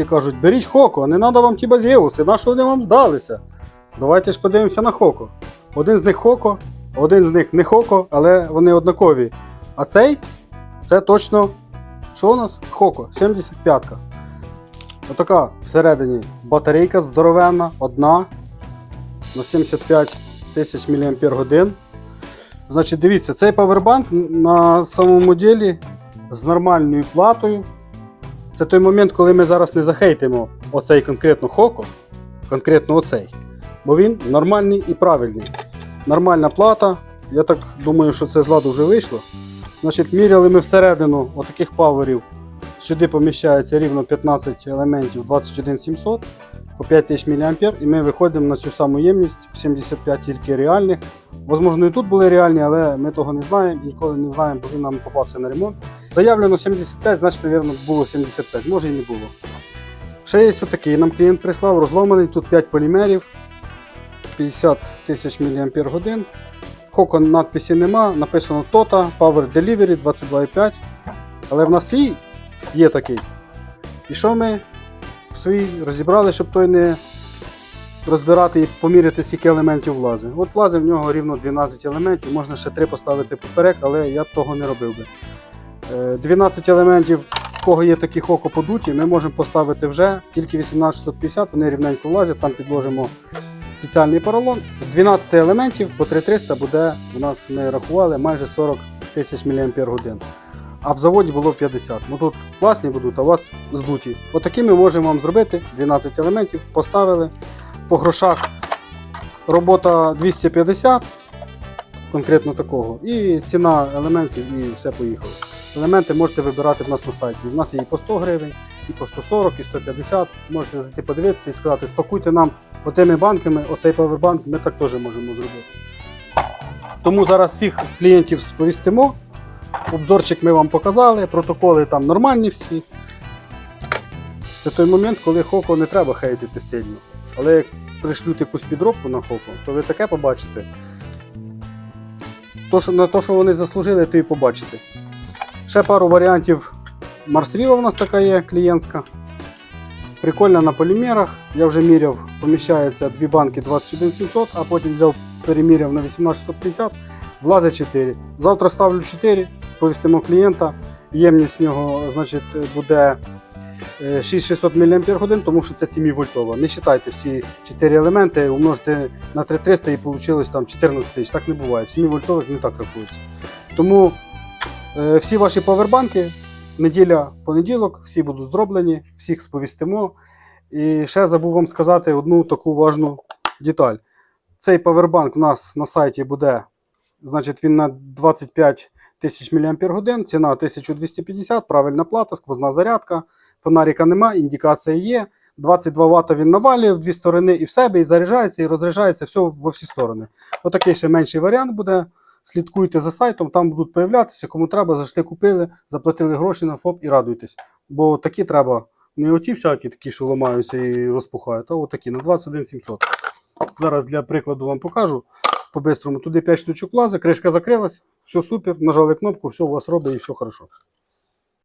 Всі кажуть, беріть Хоко, не треба вам ті базіуси, на що вони вам здалися? Давайте ж подивимося на Хоко. Один з них Хоко, один з них не Хоко, але вони однакові. А цей це точно. Що у нас? Хоко, 75-ка. Отака всередині батарейка здоровенна, одна на 75 тисяч мАч. Значить, дивіться, цей павербанк на самому ділі з нормальною платою. Це той момент, коли ми зараз не захейтимо оцей конкретно Хоко, конкретно оцей. Бо він нормальний і правильний. Нормальна плата. Я так думаю, що це з ладу вже вийшло. Значить, міряли ми всередину отаких паверів. Сюди поміщається рівно 15 елементів 21700 по 5000 мА, і ми виходимо на цю саму ємність в 75 тільки реальних. Возможно, і тут були реальні, але ми того не знаємо ніколи не знаємо, бо він нам попався на ремонт. Заявлено 75, значить, мабуть, було 75, може і не було. Ще є отакий, нам клієнт прислав, розломаний, тут 5 полімерів, 50 тисяч мАч. Хоко надписі нема, написано TOTA, Power Delivery 22,5. Але в нас свій є такий. І що ми в свій розібрали, щоб той не розбирати і поміряти, скільки елементів влазить. От влазить в нього рівно 12 елементів, можна ще 3 поставити поперек, але я б того не робив би. Е, 12 елементів, в кого є такі хоко подуті, ми можемо поставити вже тільки 18650, вони рівненько влазять, там підложимо спеціальний поролон. З 12 елементів по 3300 буде у нас, ми рахували, майже 40 тисяч мАч. А в заводі було 50. Ну тут класні будуть, а у вас здуті. Отакі ми можемо вам зробити 12 елементів, поставили. По грошах робота 250, конкретно такого. І ціна елементів, і все поїхало. Елементи можете вибирати в нас на сайті. У нас є і по 100 гривень, і по 140, і 150. Можете зайти подивитися і сказати, спакуйте нам отими банками, оцей павербанк, ми так теж можемо зробити. Тому зараз всіх клієнтів сповістимо. Обзорчик ми вам показали, протоколи там нормальні всі. Це той момент, коли Хоко не треба хейтити сильно. Але як пришлють якусь підробку на Хоко, то ви таке побачите. То, що, на те, що вони заслужили, то і побачите. Ще пару варіантів Марсріва у нас така є клієнтська. Прикольна на полімерах. Я вже міряв, поміщається дві банки 21700, а потім взяв, переміряв на 18650, влазить 4. Завтра ставлю 4, сповістимо клієнта. Ємність в нього значить, буде 6600 мАч, тому що це 7 вольтова. Не вважайте всі 4 елементи, умножте на 3300 і вийшло там 14 тисяч. Так не буває. 7 вольтових не так рахується. Тому е, всі ваші павербанки, неділя, понеділок, всі будуть зроблені, всіх сповістимо. І ще забув вам сказати одну таку важну деталь. Цей павербанк у нас на сайті буде, значить, він на 25 тисяч мАч, ціна 1250, правильна плата, сквозна зарядка, фонарика нема, індикація є. 22 Вт він навалює в дві сторони і в себе, і заряджається, і розряджається все во всі сторони. Отакий ще менший варіант буде. Слідкуйте за сайтом, там будуть появлятися, кому треба, зайшли, купили, заплатили гроші на ФОП і радуйтесь. Бо такі треба, не оті всякі такі, що ламаються і розпухають, а отакі на 21 700. Зараз для прикладу вам покажу по-бистрому. Туди 5 штучок влазить, кришка закрилась, все супер, нажали кнопку, все у вас робить і все хорошо.